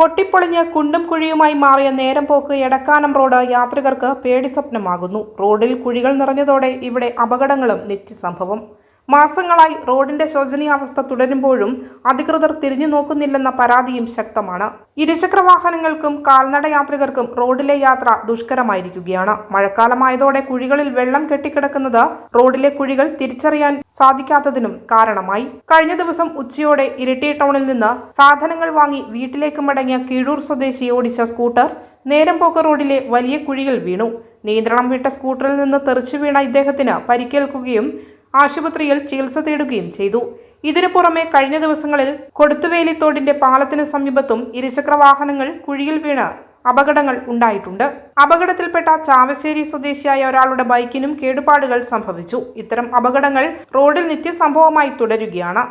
പൊട്ടിപ്പൊളിഞ്ഞ് കുണ്ടും കുഴിയുമായി മാറിയ നേരം പോക്ക് എടക്കാനം റോഡ് യാത്രികർക്ക് പേടി സ്വപ്നമാകുന്നു. റോഡിൽ കുഴികൾ നിറഞ്ഞതോടെ ഇവിടെ അപകടങ്ങളും നിത്യസംഭവം. മാസങ്ങളായി റോഡിന്റെ ശോചനീയാവസ്ഥ തുടരുമ്പോഴും അധികൃതർ തിരിഞ്ഞു നോക്കുന്നില്ലെന്ന പരാതിയും ശക്തമാണ്. ഇരുചക്ര വാഹനങ്ങൾക്കും കാൽനട യാത്രികർക്കും റോഡിലെ യാത്ര ദുഷ്കരമായിരിക്കുകയാണ്. മഴക്കാലമായതോടെ കുഴികളിൽ വെള്ളം കെട്ടിക്കിടക്കുന്നത് റോഡിലെ കുഴികൾ തിരിച്ചറിയാൻ സാധിക്കാത്തതിനും കാരണമായി. കഴിഞ്ഞ ദിവസം ഉച്ചയോടെ ഇരിട്ടി ടൗണിൽ നിന്ന് സാധനങ്ങൾ വാങ്ങി വീട്ടിലേക്ക് മടങ്ങിയ കീഴൂർ സ്വദേശി ഓടിച്ച സ്കൂട്ടർ നേരം പോക്ക റോഡിലെ വലിയ കുഴിയിൽ വീണു. നിയന്ത്രണം വിട്ട സ്കൂട്ടറിൽ നിന്ന് തെറിച്ചു വീണ ഇദ്ദേഹത്തിന് പരിക്കേൽക്കുകയും ആശുപത്രിയിൽ ചികിത്സ തേടുകയും ചെയ്തു. ഇതിനു പുറമെ കഴിഞ്ഞ ദിവസങ്ങളിൽ കൊടുത്തുവേലിത്തോടിന്റെ പാലത്തിന് സമീപത്തും ഇരുചക്ര വാഹനങ്ങൾ കുഴിയിൽ വീണ് അപകടങ്ങൾ ഉണ്ടായിട്ടുണ്ട്. അപകടത്തിൽപ്പെട്ട ചാവശ്ശേരി സ്വദേശിയായ ഒരാളുടെ ബൈക്കിനും കേടുപാടുകൾ സംഭവിച്ചു. ഇത്തരം അപകടങ്ങൾ റോഡിൽ നിത്യസംഭവമായി തുടരുകയാണ്.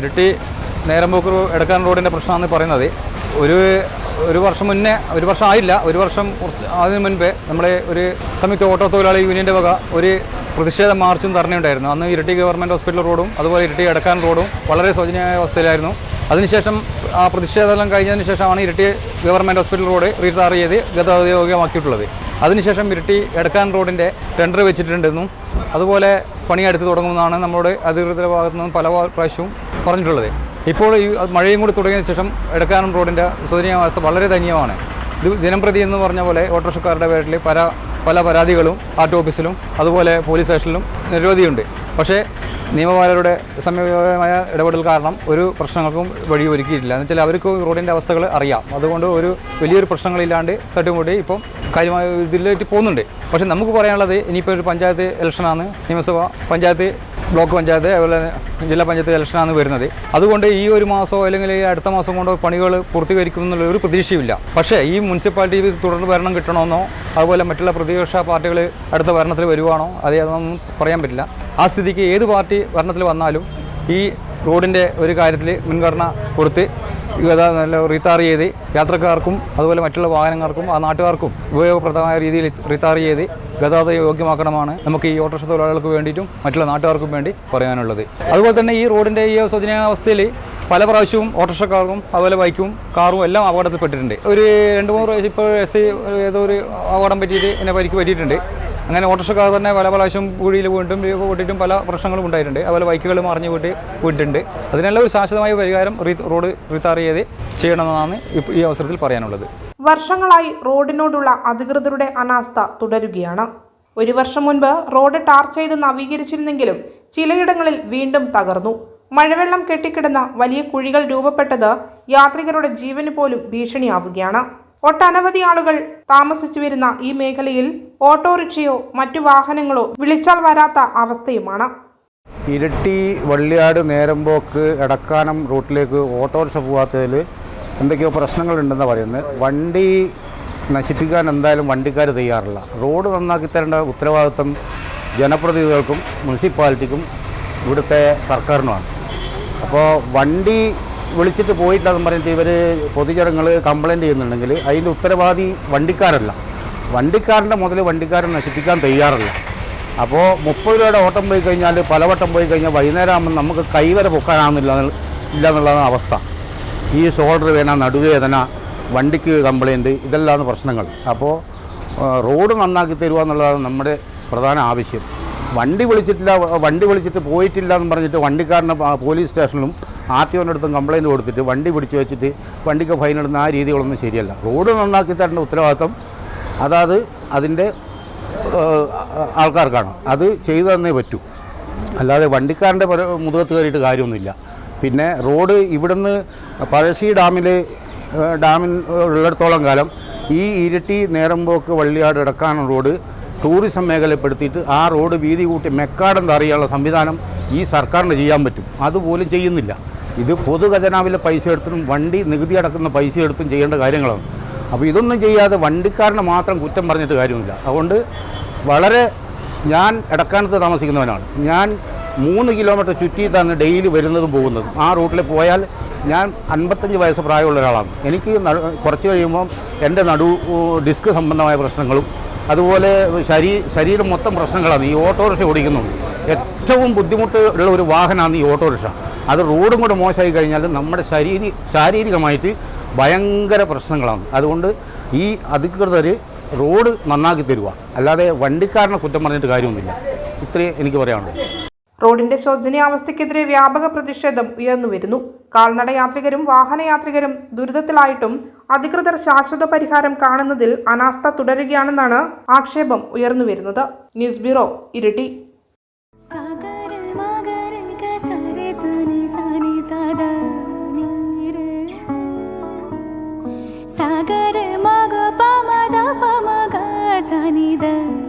ഇരട്ടി നേരമ്പോക്ക് പോക്ക് എടുക്കാൻ റോഡിന്റെ പ്രശ്നമാണ് പറയുന്നത്. ഒരു ഒരു വർഷം മുന്നേ ഒരു വർഷം ആയില്ല. ഒരു വർഷം അതിന് മുൻപേ നമ്മുടെ ഒരു സംയുക്ത ഓട്ടോ തൊഴിലാളി യൂണിയന്റെ വക ഒരു പ്രതിഷേധ മാർച്ചും ധർണയുണ്ടായിരുന്നു അന്ന് ഇരട്ടി ഗവൺമെന്റ് ഹോസ്പിറ്റൽ റോഡും അതുപോലെ ഇരട്ടി എടക്കാൻ റോഡും വളരെ ശോചനീയമായ അവസ്ഥയിലായിരുന്നു. അതിനുശേഷം ആ പ്രതിഷേധമെല്ലാം കഴിഞ്ഞതിന് ശേഷമാണ് ഇരട്ടി ഗവൺമെന്റ് ഹോസ്പിറ്റൽ റോഡ് റീടാർ ചെയ്ത് ഗതാഗത യോഗ്യമാക്കിയിട്ടുള്ളത് അതിനുശേഷം ഇരട്ടി എടക്കാൻ റോഡിന്റെ ടെൻഡർ വെച്ചിട്ടുണ്ടെന്നും അതുപോലെ പണിയെടുത്ത് തുടങ്ങുമെന്നാണ് നമ്മുടെ അധികൃതരുടെ ഭാഗത്തു നിന്നും പല പ്രാവശ്യവും പറഞ്ഞിട്ടുള്ളത്. ഇപ്പോൾ ഈ മഴയും കൂടി തുടങ്ങിയതിന് ശേഷം എടക്കാനം റോഡിന്റെ ശോചനീയാവസ്ഥ വളരെ ദയനീയമാണ്. ഇത് ദിനംപ്രതി എന്ന് പറഞ്ഞ പോലെ ഓട്ടോറിക്ഷക്കാരുടെ പേരിൽ പല പല പരാതികളും ആർ ടി ഓഫീസിലും അതുപോലെ പോലീസ് സ്റ്റേഷനിലും നിരവധിയുണ്ട്. പക്ഷേ നിയമപാലകരുടെ സമയമായ ഇടപെടൽ കാരണം ഒരു പ്രശ്നങ്ങൾക്കും വഴി ഒരുക്കിയിട്ടില്ല എന്ന് വെച്ചാൽ അവർക്ക് റോഡിന്റെ അവസ്ഥകൾ അറിയാം. അതുകൊണ്ട് ഒരു വലിയൊരു പ്രശ്നങ്ങളില്ലാണ്ട് തട്ടുമുട്ടി ഇപ്പം കാര്യമായ ഇതിലേക്ക് പോകുന്നുണ്ട്. പക്ഷേ നമുക്ക് പറയാനുള്ളത് ഇനിയിപ്പോൾ ഒരു പഞ്ചായത്ത് ഇലക്ഷനാണ്. നിയമസഭ പഞ്ചായത്ത് ബ്ലോക്ക് പഞ്ചായത്ത് അതുപോലെ ജില്ലാ പഞ്ചായത്ത് ഇലക്ഷനാണ് വരുന്നത്. അതുകൊണ്ട് ഈ ഒരു മാസമോ അല്ലെങ്കിൽ ഈ അടുത്ത മാസം കൊണ്ടോ പണികൾ പൂർത്തീകരിക്കും എന്നുള്ള ഒരു പ്രതീക്ഷയില്ല പക്ഷേ ഈ മുനിസിപ്പാലിറ്റി തുടർന്ന് ഭരണം കിട്ടണമെന്നോ അതുപോലെ മറ്റുള്ള പ്രതിപക്ഷ പാർട്ടികൾ അടുത്ത ഭരണത്തിൽ വരുവാണോ അതേ അതൊന്നും പറയാൻ പറ്റില്ല. ആ സ്ഥിതിക്ക് ഏത് പാർട്ടി ഭരണത്തിൽ വന്നാലും ഈ റോഡിന്റെ ഒരു കാര്യത്തിൽ മുൻഗണന കൊടുത്ത് നല്ല റീത്താർ ചെയ്ത് യാത്രക്കാർക്കും അതുപോലെ മറ്റുള്ള വാഹനങ്ങൾക്കും ആ നാട്ടുകാർക്കും ഉപയോഗപ്രദമായ രീതിയിൽ റീത്താർ ചെയ്ത് ഗതാഗത യോഗ്യമാക്കണമാണ് നമുക്ക് ഈ ഓട്ടോറിക്ഷ തൊഴിലാളികൾക്ക് വേണ്ടിയിട്ടും മറ്റുള്ള നാട്ടുകാർക്കും വേണ്ടി പറയാനുള്ളത്. അതുപോലെ തന്നെ ഈ റോഡിന്റെ ഈ ശോചനീയാവസ്ഥയിൽ പല പ്രാവശ്യവും ഓട്ടോറിക്ഷക്കാർക്കും അതുപോലെ ബൈക്കും കാറും എല്ലാം അപകടത്തിൽപ്പെട്ടിട്ടുണ്ട്. ഒരു രണ്ട് മൂന്ന് പ്രാവശ്യം ഇപ്പോൾ എസ് ഏതോ ഒരു അപകടം പറ്റിയിട്ട് എന്നെ പരിക്ക് പറ്റിയിട്ടുണ്ട്. അങ്ങനെ ഓട്ടോറിക്ഷക്കാർ തന്നെ പല പ്രാവശ്യം കുഴിയിൽ വീണ്ടും പൊട്ടിയിട്ടും പല പ്രശ്നങ്ങളും ഉണ്ടായിട്ടുണ്ട്. അതുപോലെ ബൈക്കുകൾ മറിഞ്ഞു വീട്ട് വീട്ടിട്ടുണ്ട്. അതിനെല്ലാം ഒരു ശാശ്വതമായ പരിഹാരം റോഡ് റീത്താർ ചെയ്ത് ചെയ്യണമെന്നാണ് ഈ അവസരത്തിൽ പറയാനുള്ളത്. വർഷങ്ങളായി റോഡിനോടുള്ള അധികൃതരുടെ അനാസ്ഥ തുടരുകയാണ്. ഒരു വർഷം മുൻപ് റോഡ് ടാർ ചെയ്ത് നവീകരിച്ചിരുന്നെങ്കിലും ചിലയിടങ്ങളിൽ വീണ്ടും തകർന്നു. മഴവെള്ളം കെട്ടിക്കിടന്ന വലിയ കുഴികൾ രൂപപ്പെട്ടത് യാത്രികരുടെ ജീവന് പോലും ഭീഷണിയാവുകയാണ്. ഒട്ടനവധി ആളുകൾ താമസിച്ചു വരുന്ന ഈ മേഖലയിൽ ഓട്ടോറിക്ഷയോ മറ്റു വാഹനങ്ങളോ വിളിച്ചാൽ വരാത്ത അവസ്ഥയുമാണ്. ഇരട്ടി വള്ളിയാട് നേരമ്പോക്ക് എടക്കാനം റൂട്ടിലേക്ക് ഓട്ടോറിക്ഷ പോകാത്തതിൽ എന്തൊക്കെയോ ഉണ്ടെന്ന് പറയുന്നത്. വണ്ടി നശിപ്പിക്കാൻ എന്തായാലും വണ്ടിക്കാർ തയ്യാറില്ല. റോഡ് നന്നാക്കി തരേണ്ട ഉത്തരവാദിത്വം ജനപ്രതിനിധികൾക്കും മുനിസിപ്പാലിറ്റിക്കും ഇവിടുത്തെ സർക്കാരിനുമാണ്. അപ്പോൾ വണ്ടി വിളിച്ചിട്ട് പോയിട്ടില്ലെന്ന് പറഞ്ഞിട്ട് ഇവർ പൊതുജനങ്ങൾ കംപ്ലയിന്റ് ചെയ്യുന്നുണ്ടെങ്കിൽ അതിന്റെ ഉത്തരവാദി വണ്ടിക്കാരല്ല. വണ്ടിക്കാരന്റെ മുതൽ വണ്ടിക്കാരൻ നശിപ്പിക്കാൻ തയ്യാറല്ല. അപ്പോൾ മുപ്പത് രൂപയുടെ ഓട്ടം പോയി കഴിഞ്ഞാൽ പലവട്ടം പോയി കഴിഞ്ഞാൽ വൈകുന്നേരം ആകുമ്പോൾ നമുക്ക് കൈവരെ പൊക്കാനാവുന്നില്ല ഇല്ല എന്നുള്ളതാണ് അവസ്ഥ. ഈ ഷോൾഡർ വേദന നടുവേദന വണ്ടിക്ക് കംപ്ലയിന്റ് ഇതെല്ലാമാണ് പ്രശ്നങ്ങൾ. അപ്പോൾ റോഡ് നന്നാക്കി തരുക എന്നുള്ളതാണ് നമ്മുടെ പ്രധാന ആവശ്യം. വണ്ടി വിളിച്ചിട്ടില്ല വണ്ടി വിളിച്ചിട്ട് പോയിട്ടില്ല എന്ന് പറഞ്ഞിട്ട് വണ്ടിക്കാരനെ പോലീസ് സ്റ്റേഷനിലും ആർ ടി ഒന്റെ അടുത്തും കംപ്ലയിന്റ് കൊടുത്തിട്ട് വണ്ടി പിടിച്ച് വെച്ചിട്ട് വണ്ടിക്ക് ഫൈൻ ഇടുന്ന ആ രീതികളൊന്നും ശരിയല്ല. റോഡ് നന്നാക്കി തരേണ്ട ഉത്തരവാദിത്തം അതാത് അതിന്റെ ആൾക്കാർക്കാണ്. അത് ചെയ്തു തന്നേ പറ്റൂ. അല്ലാതെ വണ്ടിക്കാരന്റെ മുതുകത്ത് കയറിയിട്ട് കാര്യമൊന്നുമില്ല. പിന്നെ റോഡ് ഇവിടുന്ന് പഴശ്ശി ഡാമിൽ ഡാമിൽ ഉള്ളിടത്തോളം കാലം ഈ ഇരിട്ടി നേരമ്പോക്ക് വള്ളിയാട് ഇടക്കാനം റോഡ് ടൂറിസം മേഖലപ്പെടുത്തിയിട്ട് ആ റോഡ് വീതി കൂട്ടി മെക്കാടം അറിയാനുള്ള സംവിധാനം ഈ സർക്കാരിന് ചെയ്യാൻ പറ്റും. അതുപോലും ചെയ്യുന്നില്ല. ഇത് പൊതുഖജനാവിലെ പൈസ എടുത്തും വണ്ടി നികുതി അടക്കുന്ന പൈസ എടുത്തും ചെയ്യേണ്ട കാര്യങ്ങളാണ്. അപ്പോൾ ഇതൊന്നും ചെയ്യാതെ വണ്ടിക്കാരനെ മാത്രം കുറ്റം പറഞ്ഞിട്ട് കാര്യമില്ല. അതുകൊണ്ട് വളരെ ഞാൻ ഇടക്കാനത്ത് താമസിക്കുന്നവനാണ്. ഞാൻ മൂന്ന് കിലോമീറ്റർ ചുറ്റിയിട്ടാണ് ഡെയിലി വരുന്നതും പോകുന്നതും. ആ റൂട്ടിൽ പോയാൽ ഞാൻ അൻപത്തഞ്ച് വയസ്സ് പ്രായമുള്ള ഒരാളാണ്. എനിക്ക് കുറച്ച് കഴിയുമ്പോൾ എന്റെ നടു ഡിസ്ക് സംബന്ധമായ പ്രശ്നങ്ങളും അതുപോലെ ശരീ ശരീരം മൊത്തം പ്രശ്നങ്ങളാണ്. ഈ ഓട്ടോറിക്ഷ ഓടിക്കുന്നത് ഏറ്റവും ബുദ്ധിമുട്ട് ഉള്ള ഒരു വാഹനമാണ് ഈ ഓട്ടോറിക്ഷ. അത് റോഡും കൂടെ മോശമായി കഴിഞ്ഞാൽ നമ്മുടെ ശരീരി ശാരീരികമായിട്ട് ഭയങ്കര പ്രശ്നങ്ങളാണ്. അതുകൊണ്ട് ഈ അധികൃതർ റോഡ് നന്നാക്കി തരുക അല്ലാതെ വണ്ടിക്കാരനെ കുറ്റം പറഞ്ഞിട്ട് കാര്യമൊന്നുമില്ല. ഇത്രയേ എനിക്ക് പറയാനുള്ളൂ. റോഡിന്റെ ശോചനീയാവസ്ഥയ്ക്കെതിരെ വ്യാപക പ്രതിഷേധം ഉയർന്നു വരുന്നു. കാൽനട യാത്രികരും വാഹനയാത്രികരും ദുരിതത്തിലായിട്ടും അധികൃതർ ശാശ്വത പരിഹാരം കാണുന്നതിൽ അനാസ്ഥ തുടരുകയാണെന്നാണ് ആക്ഷേപം ഉയർന്നു വരുന്നത്. News bureau Iritty. மனிதன்